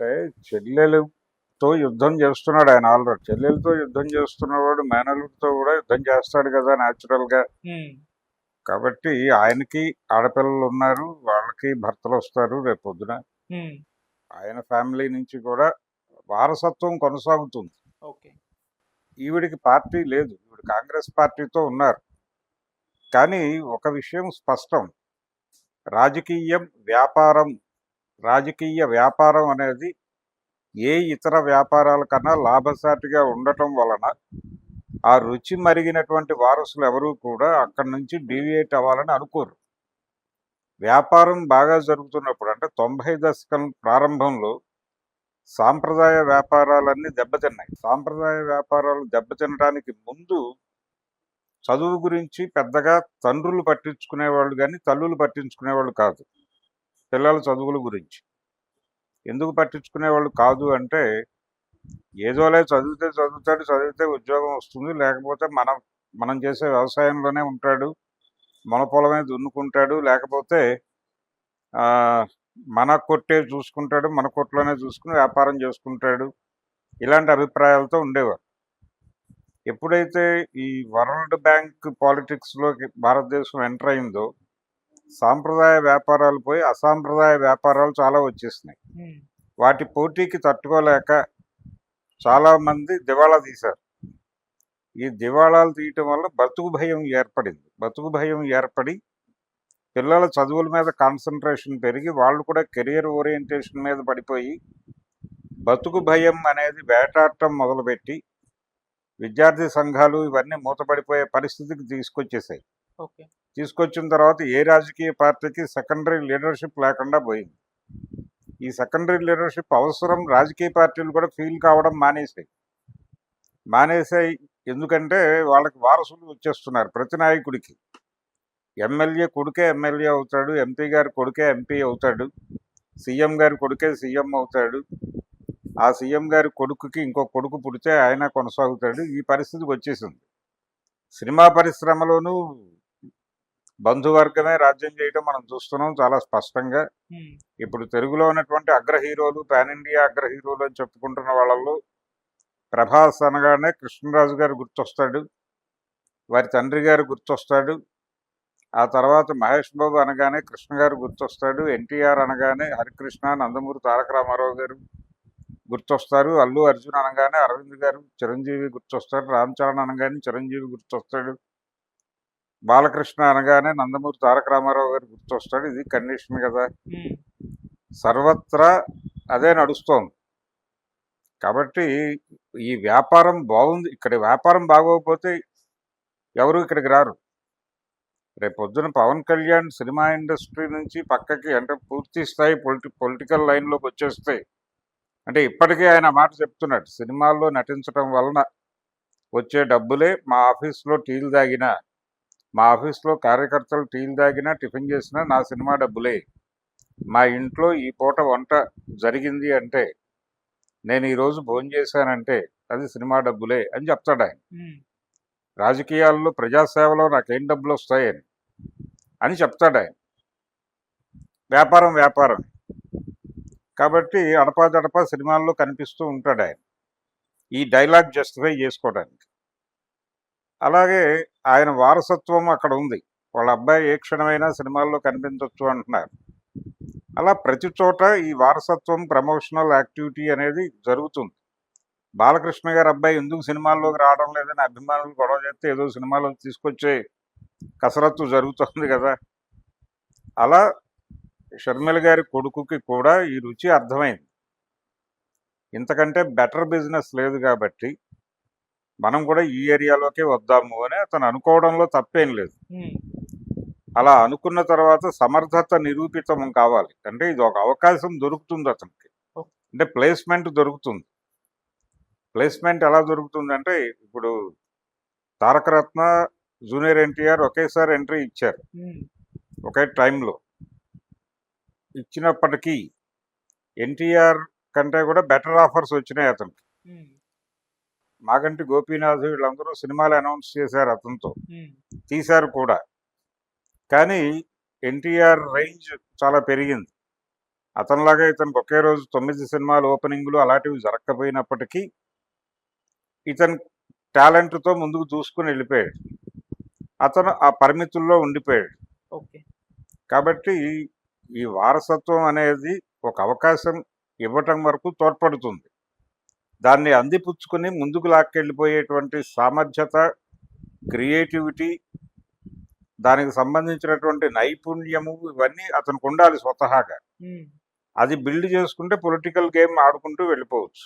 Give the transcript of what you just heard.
అంటే చెల్లెలతో యుద్ధం చేస్తున్నాడు ఆయన ఆల్రెడీ. చెల్లెలతో యుద్ధం చేస్తున్నవాడు మేనల్లుడితో కూడా యుద్ధం చేస్తాడు కదా గా. కాబట్టి ఆయనకి ఆడపిల్లలు ఉన్నారు వాళ్ళకి భర్తలు వస్తారు రేపు పొద్దున. ఆయన ఫ్యామిలీ నుంచి కూడా వారసత్వం కొనసాగుతుంది. ఓకే. ఈవిడికి పార్టీ లేదు ఈవిడ కాంగ్రెస్ పార్టీతో ఉన్నారు. కానీ ఒక విషయం స్పష్టం రాజకీయం వ్యాపారం రాజకీయ వ్యాపారం అనేది ఏ ఇతర వ్యాపారాల కన్నా లాభసాటిగా ఉండటం వలన ఆ రుచి మరిగినటువంటి వారసులు ఎవరూ కూడా అక్కడి నుంచి డీవియేట్ అవ్వాలని అనుకోరు. వ్యాపారం బాగా జరుగుతున్నప్పుడు అంటే తొంభై దశకం ప్రారంభంలో సాంప్రదాయ వ్యాపారాలన్నీ దెబ్బతిన్నాయి. సాంప్రదాయ వ్యాపారాలు దెబ్బతినడానికి ముందు చదువు గురించి పెద్దగా తండ్రులు పట్టించుకునేవాళ్ళు కానీ తల్లులు పట్టించుకునేవాళ్ళు కాదు. పిల్లల చదువుల గురించి. ఎందుకు పట్టించుకునేవాళ్ళు కాదు అంటే ఏదోలే చదివితే చదువుతాడు చదివితే ఉద్యోగం వస్తుంది లేకపోతే మనం మనం చేసే వ్యవసాయంలోనే ఉంటాడు మన పొలమే దున్నుకుంటాడు లేకపోతే మన కొట్టే చూసుకుంటాడు మన కొట్లోనే చూసుకుని వ్యాపారం చేసుకుంటాడు ఇలాంటి అభిప్రాయాలతో ఉండేవారు. ఎప్పుడైతే ఈ వరల్డ్ బ్యాంక్ పాలిటిక్స్లోకి భారతదేశం ఎంటర్ అయిందో సాంప్రదాయ వ్యాపారాలు పోయి అసాంప్రదాయ వ్యాపారాలు చాలా వచ్చేసినాయి. వాటి పోటీకి తట్టుకోలేక చాలామంది దివాళా తీశారు. ఈ దివాళాలు తీయటం వల్ల బతుకు భయం ఏర్పడింది. బతుకు భయం ఏర్పడి పిల్లల చదువుల మీద కాన్సన్ట్రేషన్ పెరిగి వాళ్ళు కూడా కెరియర్ ఓరియంటేషన్ మీద పడిపోయి బతుకు భయం అనేది వేటాడటం మొదలుపెట్టి విద్యార్థి సంఘాలు ఇవన్నీ మూతపడిపోయే పరిస్థితికి తీసుకొచ్చేసాయి. ఓకే. తీసుకొచ్చిన తర్వాత ఏ రాజకీయ పార్టీకి సెకండరీ లీడర్షిప్ లేకుండా పోయింది. ఈ సెకండరీ లీడర్షిప్ అవసరం రాజకీయ పార్టీలు కూడా ఫీల్ కావడం మానేసాయి మానేసాయి ఎందుకంటే వాళ్ళకి వారసులు వచ్చేస్తున్నారు ప్రతి నాయకుడికి. ఎమ్మెల్యే కొడుకే ఎమ్మెల్యే అవుతాడు ఎంపీ గారి కొడుకే ఎంపీ అవుతాడు సీఎం గారి కొడుకే సీఎం అవుతాడు ఆ సీఎం గారి కొడుకుకి ఇంకో కొడుకు పుడితే ఆయన కొనసాగుతాడు ఈ పరిస్థితికి వచ్చేసింది. సినిమా పరిశ్రమలోనూ బంధువర్గమే రాజ్యం చేయడం మనం చూస్తున్నాం చాలా స్పష్టంగా. ఇప్పుడు తెలుగులో ఉన్నటువంటి అగ్ర హీరోలు పాన్ ఇండియా అగ్ర హీరోలు అని చెప్పుకుంటున్న వాళ్ళలో ప్రభాస్ అనగానే కృష్ణరాజు గారు గుర్తొస్తాడు వారి తండ్రి గారు గుర్తొస్తాడు ఆ తర్వాత మహేష్ బాబు అనగానే కృష్ణ గారు గుర్తొస్తాడు ఎన్టీఆర్ అనగానే హరికృష్ణ నందమూరి తారక రామారావు గారు గుర్తొస్తారు అల్లు అర్జున్ అనగానే అరవింద్ గారు చిరంజీవి గుర్తొస్తాడు రామ్ చరణ్ అనగానే చిరంజీవి గుర్తొస్తాడు. బాలకృష్ణ అనగానే నందమూరి తారక రామారావు గారు గుర్తొస్తాడు. ఇది కండిషన్ కదా. సర్వత్రా అదే నడుస్తోంది. కాబట్టి ఈ వ్యాపారం బాగుంది. ఇక్కడ వ్యాపారం బాగోకపోతే ఎవరు ఇక్కడికి రారు. రేపు పొద్దున పవన్ కళ్యాణ్ సినిమా ఇండస్ట్రీ నుంచి పక్కకి అంటే పూర్తి స్థాయి పొలిటి పొలిటికల్ లైన్లోకి వచ్చేస్తే అంటే ఇప్పటికే ఆయన మాట చెప్తున్నాడు. సినిమాల్లో నటించడం వలన వచ్చే డబ్బులే మా ఆఫీస్లో టీలు తాగినా మా ఆఫీస్లో కార్యకర్తలు టీలు తాగినా టిఫిన్ చేసినా నా సినిమా డబ్బులే. మా ఇంట్లో ఈ పూట వంట జరిగింది అంటే నేను ఈరోజు భోజనం చేశానంటే అది సినిమా డబ్బులే అని చెప్తాడు ఆయన. రాజకీయాల్లో ప్రజాసేవలో నాకేం డబ్బులు వస్తాయని అని చెప్తాడు ఆయన. వ్యాపారం వ్యాపారం. కాబట్టి అడపాదడపా సినిమాల్లో కనిపిస్తూ ఉంటాడు ఆయన. ఈ డైలాగ్ జస్టిఫై చేసుకోవడానికి. అలాగే ఆయన వారసత్వం అక్కడ ఉంది. వాళ్ళ అబ్బాయి ఏ క్షణమైనా సినిమాల్లో కనిపించవచ్చు అంటున్నారు. అలా ప్రతి చోట ఈ వారసత్వం ప్రమోషనల్ యాక్టివిటీ అనేది జరుగుతుంది. బాలకృష్ణ గారి అబ్బాయి ఎందుకు సినిమాల్లోకి రావడం లేదని అభిమానులు గొడవ చేస్తే ఏదో సినిమాలో తీసుకొచ్చే కసరత్తు జరుగుతుంది కదా. అలా షర్మిల గారి కొడుకుకి కూడా ఈ రుచి అర్థమైంది. ఇంతకంటే బెటర్ బిజినెస్ లేదు కాబట్టి మనం కూడా ఈ ఏరియాలోకే వద్దాము అని అతను అనుకోవడంలో తప్పేం లేదు. అలా అనుకున్న తర్వాత సమర్థత నిరూపితం కావాలి. అంటే ఇది ఒక అవకాశం దొరుకుతుంది అతనికి. అంటే ప్లేస్మెంట్ దొరుకుతుంది. ప్లేస్మెంట్ ఎలా దొరుకుతుంది అంటే ఇప్పుడు తారకరత్న జూనియర్ ఎన్టీఆర్ ఒకేసారి ఎంట్రీ ఇచ్చారు. ఒకే టైంలో. ఇచ్చినప్పటికీ ఎన్టీఆర్ కంటే కూడా బెటర్ ఆఫర్స్ వచ్చినాయి అతనికి. మాగంటి గోపీనాథ్ వీళ్ళందరూ సినిమాలు అనౌన్స్ చేశారు అతనితో. తీశారు కూడా. కానీ ఎన్టీఆర్ రేంజ్ చాలా పెరిగింది. అతనిలాగా ఇతనికి ఒకే రోజు తొమ్మిది సినిమాలు ఓపెనింగ్లు అలాంటివి జరగకపోయినప్పటికీ ఇతని టాలెంట్తో ముందుకు దూసుకుని వెళ్ళిపోయాడు. అతను ఆ పరిమితుల్లో ఉండిపోయాడు. కాబట్టి ఈ వారసత్వం అనేది ఒక అవకాశం ఇవ్వటం వరకు తోడ్పడుతుంది. దాన్ని అందిపుచ్చుకుని ముందుకు లాక్కెళ్ళిపోయేటువంటి సామర్థ్యత క్రియేటివిటీ దానికి సంబంధించినటువంటి నైపుణ్యము ఇవన్నీ అతనికి ఉండాలి స్వతహాగా. అది బిల్డ్ చేసుకుంటే పొలిటికల్ గేమ్ ఆడుకుంటూ వెళ్ళిపోవచ్చు.